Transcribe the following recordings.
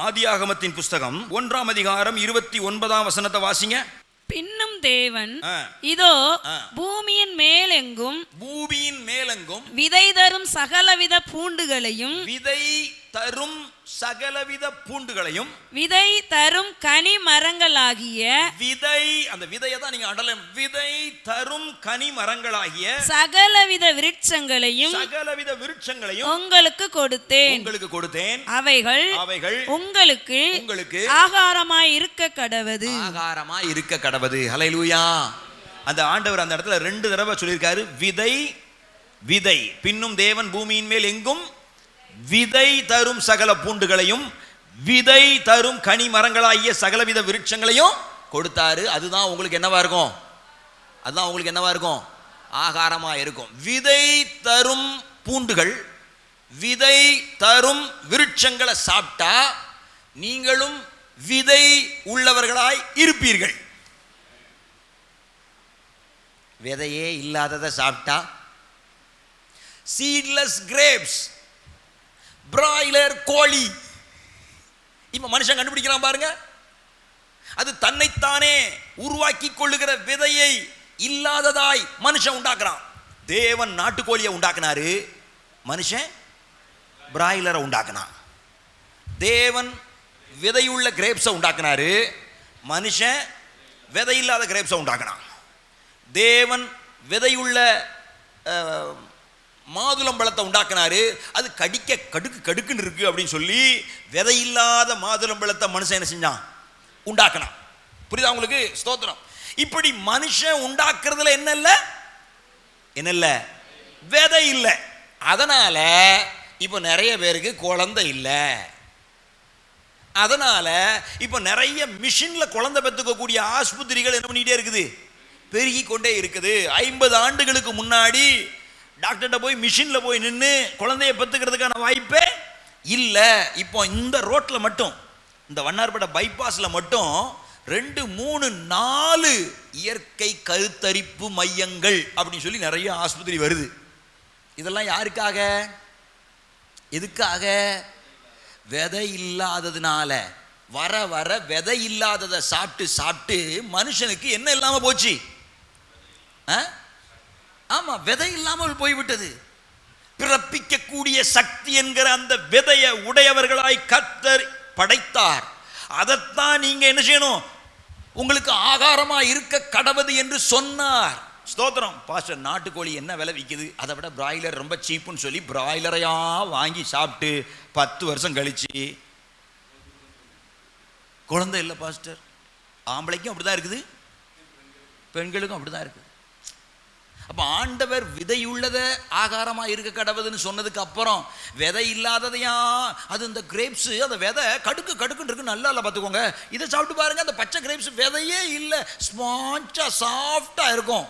ஆதியாகமத்தின் புஸ்தகம் ஒன்றாம் அதிகாரம் இருபத்தி ஒன்பதாம் வசனத்தை வாசிங்க. பின்னும் தேவன் ஆ. இதோ. பூமியின் மேலெங்கும் பூமியின் மேலெங்கும் விதை தரும் சகலவித பூண்டுகளையும் விதை தரும் சகலவித பூண்டுகளையும் விதை தரும் கனி மரங்களாகிய விதை அந்த விதையை தான் நீங்க அடல விதை தரும் கனி மரங்களாகிய சகலவித விருட்சங்களையும் சகலவித விருட்சங்களையும் உங்களுக்கு கொடுத்தேன் உங்களுக்கு கொடுத்தேன் அவைகள் அவைகள் உங்களுக்கு உங்களுக்கு ஆகாரமாய் இருக்க கடவது ஆகாரமா இருக்க கடவுது அலையிலூயா அந்த ஆண்டவர் அந்த இடத்துல ரெண்டு தடவை சொல்லியிருக்காரு விதை விதை. பின்னும் தேவன் பூமியின் மேல் எங்கும் விதை தரும் சகல பூண்டுகளையும் விதை தரும் கனி மரங்களாகிய சகலவித விருட்சங்களையும் கொடுத்தாரு. அதுதான் உங்களுக்கு என்னவா இருக்கும்? அதுதான் உங்களுக்கு என்னவா இருக்கும்? ஆகாரமா இருக்கும். விதை தரும் பூண்டுகள் விதை தரும் விருட்சங்களை சாப்பிட்டா நீங்களும் விதை உள்ளவர்களாய் இருப்பீர்கள். விதையே இல்லாததை சாப்பிட்டா? சீட்லெஸ் கிரேப்ஸ் பிராய்லர் கோழி. இப்போ மனுஷன் கண்டுபிடிக்கிறான் பாருங்க. அது தன்னைத்தானே உருவாக்கி கொள்ளுகிற விதையை இல்லாததாய் மனுஷன் உண்டாக்குறான். தேவன் நாட்டுக்கோழியை உண்டாக்குனாரு. மனுஷன் பிராய்லரை உண்டாக்குனான். தேவன் விதையுள்ள கிரேப்ஸை உண்டாக்குனாரு. மனுஷன் விதை இல்லாத கிரேப்ஸை உண்டாக்குனான். தேவன் விதையுள்ள மாதுளம்பழத்தை உண்டாக்குனாரு. அது கடிக்க கடுக்கு கடுக்குன்னு இருக்கு அப்படின்னு சொல்லி விதை இல்லாத மாதுளம்பழத்தை மனுஷன் என்ன செஞ்சான்? உண்டாக்கினான். புரியுதா உங்களுக்கு? ஸ்தோத்திரம். இப்படி மனுஷன் உண்டாக்குறதுல என்ன இல்லை? என்ன இல்லை? விதை இல்லை. அதனால இப்போ நிறைய பேருக்கு குழந்தை இல்லை. அதனால இப்போ நிறைய மிஷினில் குழந்தை பெற்றுக்கக்கூடிய ஆஸ்பத்திரிகள் என்ன பண்ணிகிட்டே இருக்குது? பெருகி கொண்டே இருக்குது. ஐம்பது ஆண்டுகளுக்கு முன்னாடி டாக்டர்கிட்ட போய் மிஷினில் போய் நின்று குழந்தைய பெற்றுக்கிறதுக்கான வாய்ப்பே இல்லை. இப்போ இந்த ரோட்டில் மட்டும் இந்த வண்ணார்பேட்டை பைபாஸில் மட்டும் ரெண்டு மூணு நாலு இயற்கை கருத்தரிப்பு மையங்கள் அப்படின்னு சொல்லி நிறைய ஆஸ்பத்திரி வருது. இதெல்லாம் யாருக்காக? எதுக்காக? விதை இல்லாததுனால. வர வர விதை இல்லாததை சாப்பிட்டு சாப்பிட்டு மனுஷனுக்கு என்ன இல்லாமல் போச்சு. ஆ? ஆமா விதை இல்லாமல் போய்விட்டது. பிறப்பிக்கக்கூடிய சக்தி என்கிற அந்த விதையை உடையவர்களாய் கத்தர் படைத்தார். அதைத்தான் நீங்க என்ன செய்யணும்? உங்களுக்கு ஆகாரமா இருக்க கடவுது என்று சொன்னார். ஸ்தோத்திரம். பாஸ்டர் நாட்டுக்கோழி என்ன விலை விற்கிது அதை விட பிராய்லர் ரொம்ப சீப்புன்னு சொல்லி பிராய்லரையா வாங்கி சாப்பிட்டு பத்து வருஷம் கழிச்சு. குழந்தை இல்லை பாஸ்டர். ஆம்பளைக்கும் அப்படிதான் இருக்குது. பெண்களுக்கும் அப்படிதான் இருக்குது அப்போ ஆண்டவர் விதையுள்ளதை ஆகாரமாக இருக்க கடவுதுன்னு சொன்னதுக்கு அப்புறம் விதை இல்லாததையா? அது இந்த கிரேப்ஸு அந்த விதை கடுக்கு கடுக்குன்னு இருக்கு நல்லா இல்லை பார்த்துக்கோங்க. இதை சாப்பிட்டு பாருங்க அந்த பச்சை கிரேப்ஸ் விதையே இல்லை. ஸ்பாஞ்சா சாஃப்டாக இருக்கும்.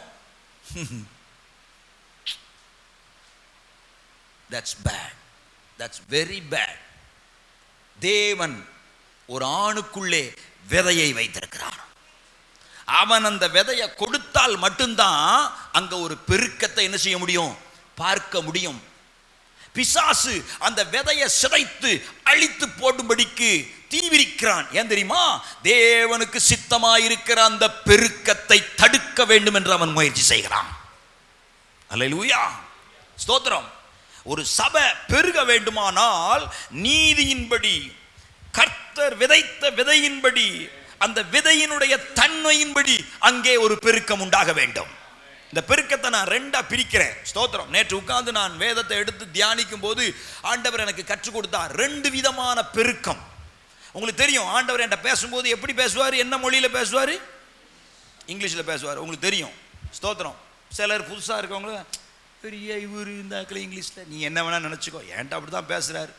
That's bad that's very bad தேவன் ஒரு ஆணுக்குள்ளே விதையை வைத்திருக்கிறார். அவன் அந்த விதையை கொடுத்தால் மட்டும்தான் அங்க ஒரு பெருக்கத்தை என்ன செய்ய முடியும்? பார்க்க முடியும். பிசாசு அந்த விதையை சிதைத்து அழித்து போடும்படிக்கு தீவிரிக்கிறான் ஏன் தெரியுமா? தேவனுக்கு சித்தமாயிருக்கிற அந்த பெருக்கத்தை தடுக்க வேண்டும் என்று அவன் முயற்சி செய்கிறான். அல்லேலூயா. ஸ்தோத்திரம். ஒரு சபை பெருக வேண்டுமானால் நீதியின்படி கர்த்தர் விதைத்த விதையின்படி அந்த விதையினுடைய தன்மையின்படி அங்கே ஒரு பெருக்கம் உண்டாக வேண்டும். இந்த பெருக்கத்தை நான் ரெண்டா பிரிக்கிறேன். ஸ்தோத்திரம். நேற்று உட்கார்ந்து நான் வேதத்தை எடுத்து தியானிக்கும் போது ஆண்டவர் எனக்கு கற்றுக் கொடுத்தார் ரெண்டு விதமான பெருக்கம். உங்களுக்கு தெரியும் ஆண்டவர் என்கிட்ட பேசும்போது எப்படி பேசுவார் என்ன மொழியில் பேசுவார்? இங்கிலீஷில் பேசுவார் உங்களுக்கு தெரியும். ஸ்தோத்திரம். சிலர் புதுசாக இருக்கவங்கள பெரிய இவர் இந்த இங்கிலீஷில் நீ என்ன வேணால் நினச்சிக்கோ. ஏன்ட்ட அப்படி தான் பேசுகிறாரு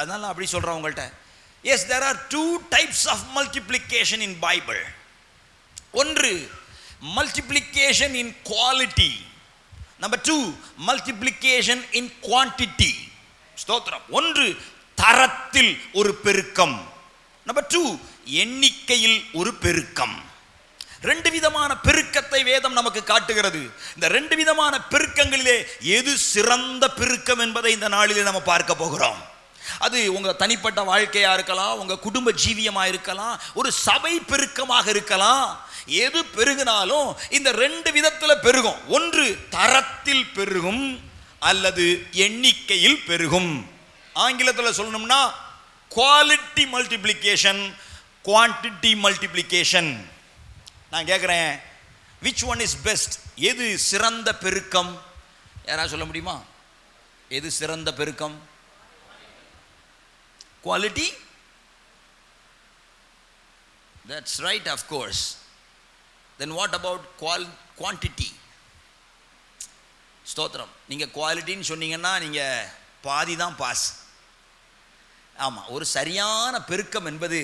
அதனால் நான் அப்படி சொல்கிறேன் உங்கள்கிட்ட. Yes there are two types of multiplication in Bible ஒன்று multiplication in quality number two multiplication in quantity ஸ்தோத்திரம் ஒன்று தரத்தில் ஒரு பெருக்கம் நம்பர் டூ எண்ணிக்கையில் ஒரு பெருக்கம் ரெண்டு விதமான பெருக்கத்தை வேதம் நமக்கு காட்டுகிறது இந்த ரெண்டு விதமான பெருக்கங்களிலே எது சிறந்த பெருக்கம் என்பதை இந்த நாளிலே நம்ம பார்க்க போகிறோம் அது உங்கள் தனிப்பட்ட வாழ்க்கையாக இருக்கலாம் உங்கள் குடும்ப ஜீவியமாக இருக்கலாம் ஒரு சபை பெருக்கமாக இருக்கலாம். எது பெருகினாலும் இந்த ரெண்டு விதத்தில் பெருகும். ஒன்று தரத்தில் பெருகும் அல்லது எண்ணிக்கையில் பெருகும். ஆங்கிலத்தில் சொல்லணும்னா குவாலிட்டி மல்டிப்ளிகேஷன் குவான்டிட்டி மல்டிப்ளிகேஷன் நான் கேட்குறேன் விச் ஒன் இஸ் பெஸ்ட் எது சிறந்த பெருக்கம்? யாராவது சொல்ல முடியுமா? எது சிறந்த பெருக்கம்? Quality that's right of course then what about qual quantity ஸ்தோத்திரம். நீங்கள் குவாலிட்டின்னு சொன்னீங்கன்னா நீங்கள் பாதி தான் பாஸ் ஆமாம் ஒரு சரியான பெருக்கம் என்பது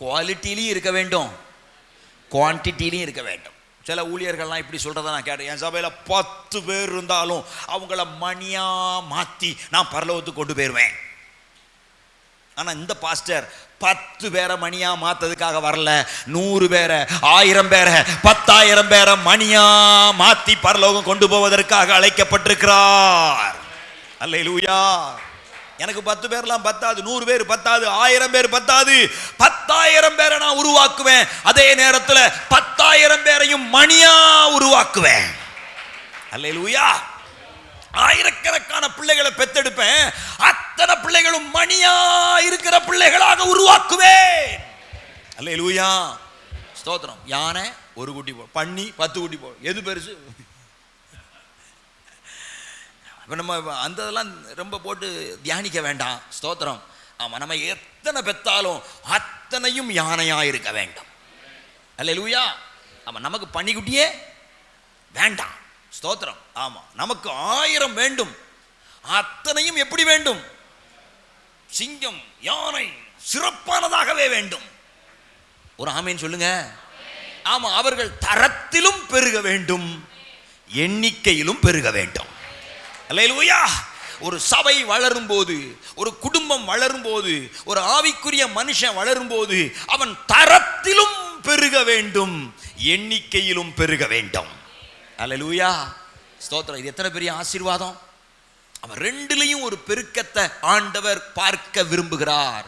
குவாலிட்டிலையும் இருக்க வேண்டும். குவான்டிட்டிலையும் இருக்க வேண்டும். சில ஊழியர்கள்லாம் இப்படி சொல்கிறத நான் கேட்டேன். என் சபையில் பத்து பேர் இருந்தாலும் அவங்கள மணியாக மாற்றி நான் பரலோகத்துக்கு கொண்டு போயிடுவேன் ஆனால் இந்த பாஸ்டர் பத்து பேரை மணியா மாத்ததுக்காக வரல. நூறு பேரை ஆயிரம் பேரை பத்தாயிரம் பேரை மணியா மாத்தி பரலோகம் கொண்டு போவதற்காக அழைக்கப்பட்டிருக்கிறார். அல்லேலூயா. எனக்கு பத்து பேர்லாம் பத்தாது நூறு பேர் பத்தாது ஆயிரம் பேர் பத்தாது. பத்தாயிரம் பேரை நான் உருவாக்குவேன். அதே நேரத்தில் பத்தாயிரம் பேரையும் மணியா உருவாக்குவேன். அல்லேலூயா. ஆயிரக்கணக்கான பிள்ளைகளை பெத்தெடுப்பேன். அத்தனை பிள்ளைகளும் மணியா இருக்கிற பிள்ளைகளாக உருவாக்குவேன். அல்ல லூயா ஸ்தோத்திரம். யானை ஒரு குட்டி போ பண்ணி பத்து குட்டி போ எது பெருசு? இப்போ நம்ம அந்த இதெல்லாம் ரொம்ப போட்டு தியானிக்க வேண்டாம். ஸ்தோத்திரம். ஆமாம் நம்ம எத்தனை பெத்தாலும் அத்தனையும் யானையாக இருக்க வேண்டும். அல்லேலூயா. ஆமாம் நமக்கு பன்னிக்குட்டியே வேண்டாம். ஸ்தோத்திரம். ஆமாம் நமக்கு ஆயிரம் வேண்டும். அத்தனையும் எப்படி வேண்டும்? சிங்கம் யானை சிறப்பானதாகவே வேண்டும். ஒரு ஆமைன்னு சொல்லுங்க. ஆமா அவர்கள் தரத்திலும் பெருக வேண்டும் எண்ணிக்கையிலும் பெருக வேண்டும். அல்லையா ஒரு சபை வளரும் போது ஒரு குடும்பம் வளரும் போது ஒரு ஆவிக்குரிய மனுஷன் வளரும் போது அவன் தரத்திலும் பெருக வேண்டும் எண்ணிக்கையிலும் பெருக வேண்டும். அல்லேலூயா! ஸ்தோத்திரம். இது எத்தனை பெரிய ஆசீர்வாதம்? அவன் ரெண்டுலையும் ஒரு பெருக்கத்தை ஆண்டவர் பார்க்க விரும்புகிறார்.